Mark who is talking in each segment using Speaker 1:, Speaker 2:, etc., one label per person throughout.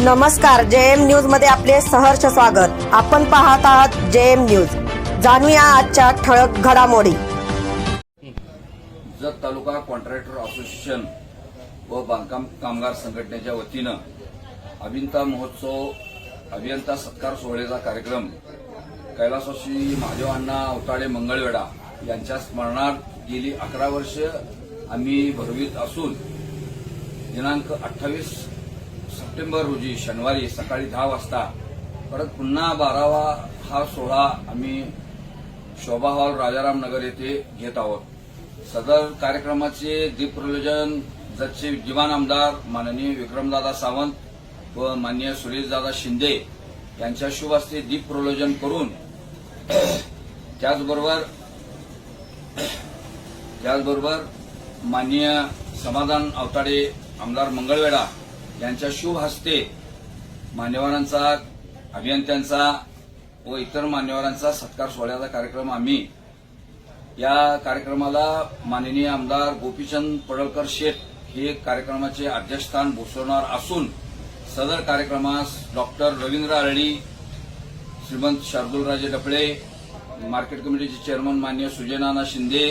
Speaker 1: नमस्कार जे एम न्यूजमध्ये आपले सहर्ष स्वागत. आपण पाहत आहात जे एम न्यूज. जाणूया आजच्या ठळक घडामोडी.
Speaker 2: जत तालुका कॉन्ट्रॅक्टर असोसिएशन व बांधकाम कामगार संघटनेच्या वतीनं अभियंता महोत्सव अभियंता सत्कार सोहळ्याचा कार्यक्रम कैलासवासी महादेव अण्णा अवताडे मंगळवेढा यांच्या स्मरणार्थ गेली अकरा वर्ष आम्ही भरवीत असून दिनांक अठ्ठावीस सप्टेंबर रोजी शनिवारी सकाळी दहा वाजता परत पुन्हा बारावा हा सोहळा आम्ही शोभा हॉल राजाराम नगर येथे घेत आहोत. सदर कार्यक्रमाचे दीपप्रयोजन जतचे विद्यमान आमदार माननीय विक्रमदादा सावंत व माननीय सुरेशदादा शिंदे यांच्या शुभ हस्ते दीप प्रलोजन करून त्याचबरोबर त्याचबरोबर माननीय समाधान अवताडे आमदार मंगळवेढा यांच्या शुभ हस्ते मान्यवरांचा अभियंत्यांचा व इतर मान्यवरांचा सत्कार सोहळ्याचा कार्यक्रम आम्ही या कार्यक्रमाला माननीय आमदार गोपीचंद पडळकर शेठ हे कार्यक्रमाचे अध्यक्षस्थान भूषवणार असून सदर कार्यक्रमास डॉक्टर रवींद्र आरळी श्रीमंत शार्दुलराजे डपळे मार्केट कमिटीचे चेअरमन मान्य सुजयनाना शिंदे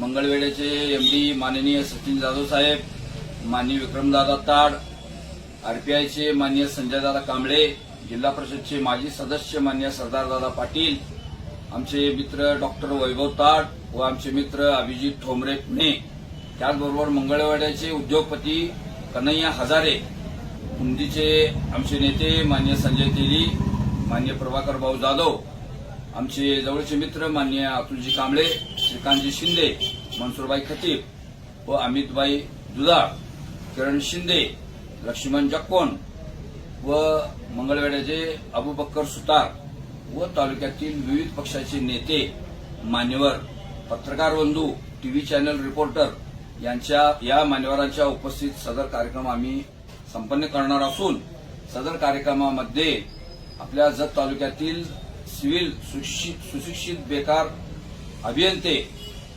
Speaker 2: मंगळवेड्याचे एमडी माननीय सचिन जाधव साहेब माननीय विक्रमदादा ताड आरपीआयचे मान्य संजयदादा कांबळे जिल्हा परिषदचे माजी सदस्य मान्य सरदारदादा पाटील आमचे मित्र डॉक्टर वैभव ताट व आमचे मित्र अभिजित ठोंबरे पुणे. त्याचबरोबर मंगळवाड्याचे उद्योगपती कन्हैया हजारे हुंदीचे आमचे नेते मान्य संजय तेली मान्य प्रभाकर भाऊ जाधव आमचे जवळचे मित्र मान्य अतुलजी कांबळे श्रीकांतजी शिंदे मनसूरबाई खतीब व अमितबाई दुधाळ किरण शिंदे लक्ष्मण जक्कोन व मंगळवेड्याचे अबुबक्कर सुतार व तालुक्यातील विविध पक्षाचे नेते मान्यवर पत्रकार बंधू टीव्ही चॅनल रिपोर्टर यांच्या या मान्यवरांच्या उपस्थित सदर कार्यक्रम आम्ही संपन्न करणार असून सदर कार्यक्रमामध्ये आपल्या जत तालुक्यातील सिव्हिल सुशिक्षित सुशिक्षित बेकार अभियंते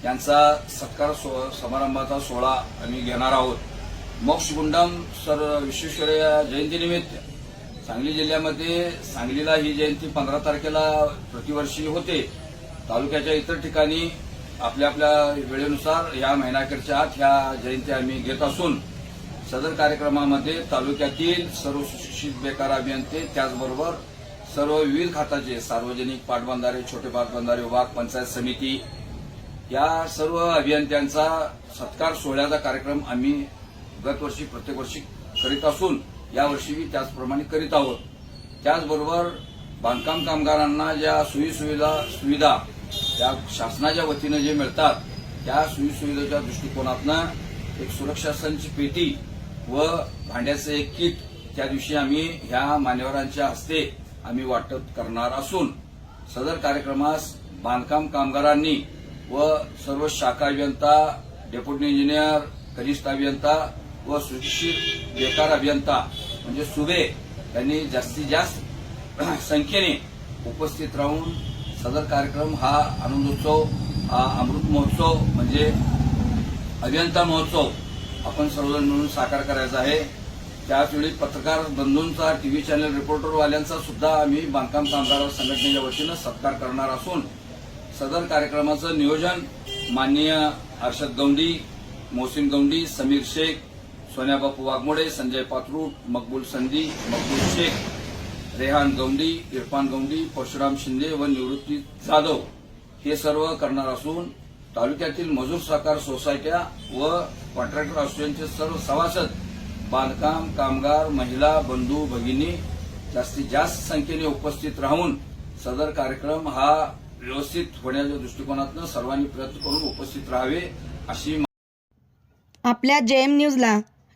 Speaker 2: यांचा सत्कार सो- समारंभाचा सोहळा आम्ही घेणार आहोत. मोक्षगुंडम सर विश्वेश्वरया जयंतीनिमित्त सांगली जिल्ह्यामध्ये सांगलीला ही जयंती पंधरा तारखेला प्रतिवर्षी होते. तालुक्याच्या इतर ठिकाणी आपल्या आपल्या वेळेनुसार या महिनाखेरच्या आत ह्या जयंती आम्ही घेत असून सदर कार्यक्रमामध्ये तालुक्यातील सर्व सुशिक्षित बेकार अभियंते त्याचबरोबर सर्व विविध खाताचे सार्वजनिक पाटबंधारे छोटे पाटबंधारे विभाग पंचायत समिती या सर्व अभियंत्यांचा सत्कार सोहळ्याचा कार्यक्रम आम्ही गतवर्षी प्रत्येक वर्षी करीत असून यावर्षीही त्याचप्रमाणे करीत आहोत. त्याचबरोबर बांधकाम कामगारांना ज्या सोयीसुविधा सुविधा त्या शासनाच्या वतीनं जे मिळतात त्या सोयीसुविधेच्या दृष्टिकोनातनं एक सुरक्षा संच पेटी व भांड्याचं एक किट त्या दिवशी आम्ही ह्या मान्यवरांच्या हस्ते आम्ही वाटप करणार असून सदर कार्यक्रमास बांधकाम कामगारांनी व सर्व शाखा अभियंता डेप्युटी इंजिनियर कनिष्ठ अभियंता व सुशिक्षित बेकार अभियंता म्हणजे सुबे यांनी जास्तीत जास्त संख्येने उपस्थित राहून सदर कार्यक्रम हा आनंदोत्सव हा अमृत महोत्सव म्हणजे अभियंता महोत्सव आपण सर्वजण मिळून साकार करायचा आहे. त्याचवेळी पत्रकार बंधूंचा टीव्ही चॅनल रिपोर्टरवाल्यांचा सुद्धा आम्ही बांधकाम कामगार संघटनेच्या वतीनं सत्कार करणार असून सदर कार्यक्रमाचं नियोजन माननीय हर्षद गौंडी मोहसिन गौंडी समीर शेख सोन्याबापू वाघमोडे संजय पात्रूट मकबूल संधी मकबूल शेख रेहान गौंडी इरफान गौंडी परशुराम शिंदे व निवृत्ती जाधव हे सर्व करणार असून तालुक्यातील मजूर सहकार सोसायट्या व कॉन्ट्रॅक्टर असोसिएशनचे सर्व सभासद बांधकाम कामगार महिला बंधू भगिनी जास्तीत जास्त संख्येने उपस्थित राहून सदर कार्यक्रम हा व्यवस्थित होण्याच्या दृष्टिकोनातून सर्वांनी प्रयत्न करून उपस्थित राहावे अशी
Speaker 1: आपल्या जेएम न्यूजला